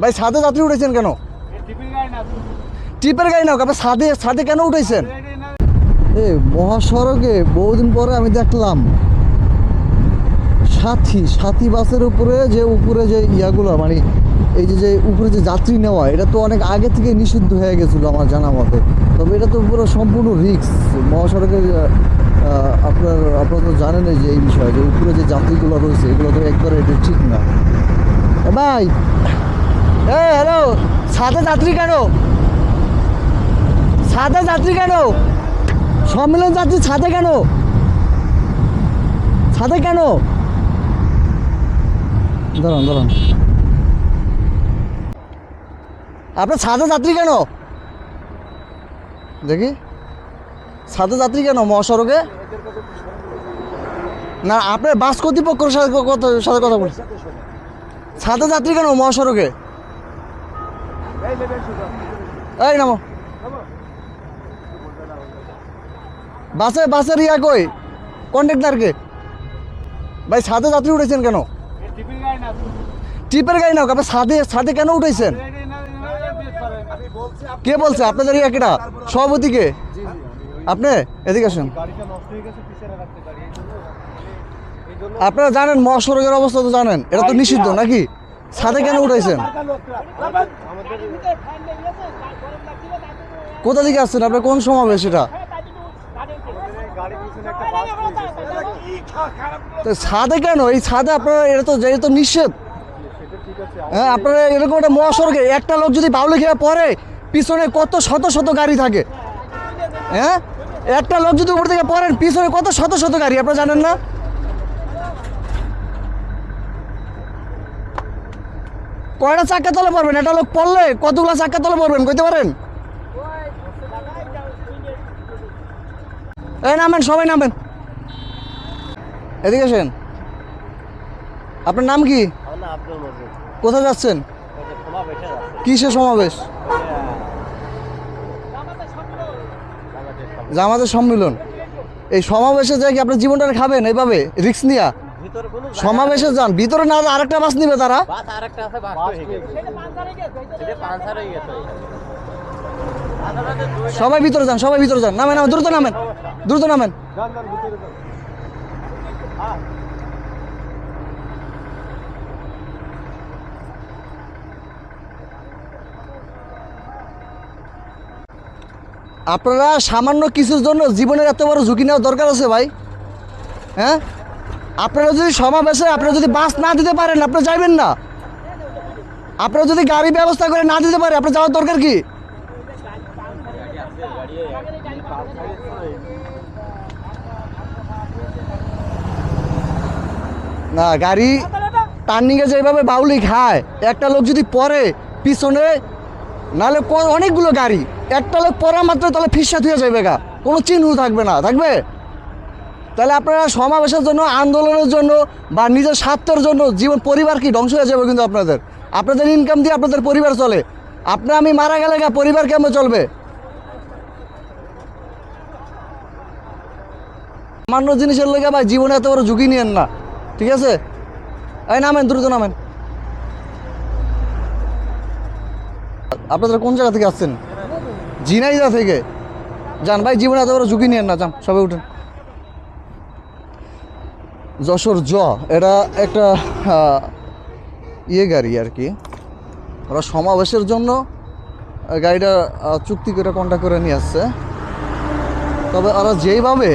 ভাই সাদে যাত্রী উঠেছেন কেন? টিপের গাড়ি না আপনি সাদে সাদে কেন উঠেছেন এই মহাসড়কে বহুদিন পরে আমি দেখলাম সাথী সাথী বাসের উপরে যে উপরে যে ইয়াগুলো মানে এই যে যে উপরে যে যাত্রী নেওয়া এটা তো অনেক আগে থেকে নিষিদ্ধ হয়ে গেছিল আমার জানা মতে। তবে এটা তো পুরো সম্পূর্ণ রিক্স মহাসড়কে আহ, আপনার আপনারা তো জানেনই যে এই বিষয়ে যে উপরে যে যাত্রীগুলো রয়েছে এগুলো তো একবারে এটা ঠিক না। ভাই হ্যালো সাথে যাত্রী কেন? সাথে যাত্রী কেন? সম্মেলন যাত্রী ছাদে কেন? ছাদে কেন? দাঁড়ান দাঁড়ান। আপনার ছাদে যাত্রী কেন? দেখি। ছাদে যাত্রী কেন মহাসড়কে? না, আপনার বাস কর্তৃপক্ষের সাথে কথা সাথে কথা বলছি ছাদে যাত্রী কেন মহাসড়কে? এই নামো। বাসে বাসের ইয়া কই? কন্ট্রাক্টারকে ভাই সাদে যাত্রী উঠেছেন কেন? টিপের গাড়ি না আপনি সাদে সাদে কেন উঠেছেন কে বলছে? আপনাদের ইয়া কেটা সভাপতি কে? আপনি? এদিকে আসেন। আপনারা জানেন মহাসড়কের অবস্থা তো জানেন, এটা তো নিষিদ্ধ নাকি? সাদে কেন উঠেছেন কোথা থেকে আসছেন? আপনার কোন সমাবেশ এটা? ছাদে কেন? এই ছাদে আপনারা, এটা তো এটা তো নিষেধ। হ্যাঁ আপনারা এরকম একটা মহাসড়কে একটা লোক যদি বাউলে খেয়ে পড়ে পিছনে কত শত শত গাড়ি থাকে। হ্যাঁ একটা লোক যদি উপর থেকে পড়েন পিছনে কত শত শত গাড়ি, আপনারা জানেন না? কয়টা চাক্কা তলে পড়বেন এটা লোক পড়লে কতগুলো চাক্কা তলে পড়বেন কইতে পারেন? এই নামেন সবাই নামেন। এদিকে আসেন। আপনার নাম কি? কোথায় যাচ্ছেন? কিসের সমাবেশ? জামাতের সম্মিলন। এই সমাবেশে যাই কি আপনার জীবনটা খাবেন? এইভাবে রিক্স নিয়া? সমাবেশে যান ভিতরে না আরেকটা বাস নিবে তারা। বাস আরেকটা আছে বাস গেছে। এটা পাঁচহার গেছে। সবাই ভিতরে যান সবাই ভিতরে যান। নামেন নামেন দ্রুত নামেন দ্রুত নামেন। আপনারা সামান্য কিছুর জন্য জীবনের এত বড় ঝুঁকি নেওয়ার দরকার আছে ভাই? হ্যাঁ? আপনারা যদি সমাবেশে আপনারা যদি বাস না দিতে পারেন, আপনারা যাইবেন না। আপনারা যদি গাড়ি ব্যবস্থা করে না দিতে পারে, আপনার যাওয়ার দরকার কি? না, গাড়ি টার্নিংয়ে যেভাবে বাউলি খায় একটা লোক যদি পরে পিছনে, নাহলে ক- অনেকগুলো গাড়ি, একটা লোক পরা মাত্র তাহলে ফিসা হয়ে যাবে গা। কোনো চিহ্ন থাকবে না, থাকবে? তাহলে আপনারা সমাবেশের জন্য, আন্দোলনের জন্য বা নিজের স্বার্থের জন্য জীবন, পরিবার কি ধ্বংস হয়ে যাবে কিন্তু আপনাদের? আপনাদের ইনকাম দিয়ে আপনাদের পরিবার চলে। আপনার আমি মারা গেলে গা, পরিবার কেমন চলবে? সামান্য জিনিসের লেগে ভাই জীবনে এত বড় ঝুঁকি নিয়েন না, ঠিক আছে? এই নামেন, দ্রুত নামেন। আপনাদের কোন জায়গা থেকে আসছেন? জিনাইদা থেকে। যান ভাই, জীবনে এত বড় ঝুঁকি নিয়েন না, যান সবাই উঠেন। যশোর জ, এটা একটা ইয়ে গাড়ি আর কি। ওরা সমাবেশের জন্য গাড়িটা চুক্তি করে কন্ট্যাক্ট করে নিয়ে আসছে। তবে ওরা যেইভাবে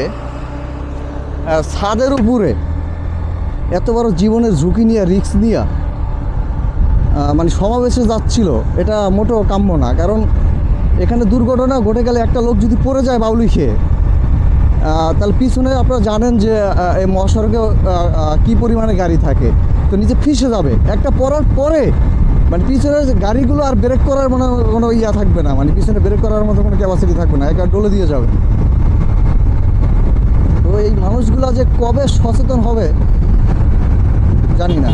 ছাদের উপরে এত বড় জীবনের ঝুঁকি নিয়ে রিস্ক নিয়ে মানে সমাবেশে যাচ্ছিল, এটা মোটেও কাম্য না। কারণ এখানে দুর্ঘটনা ঘটে গেলে একটা লোক যদি পড়ে যায় বাউলি খেয়ে তাহলে পিছনে আপনারা জানেন যে এই মহাসড়কে কী পরিমাণে গাড়ি থাকে। তো নিচে ফিসে যাবে। একটা পড়ার পরে মানে পিছনে গাড়িগুলো আর ব্রেক করার মানে কোনো ইয়া থাকবে না। মানে পিছনে ব্রেক করার মতো কোনো ক্যাপাসিটি থাকবে না। একা ডলে দিয়ে যাবে। তো এই মানুষগুলো যে কবে সচেতন হবে, জানি না।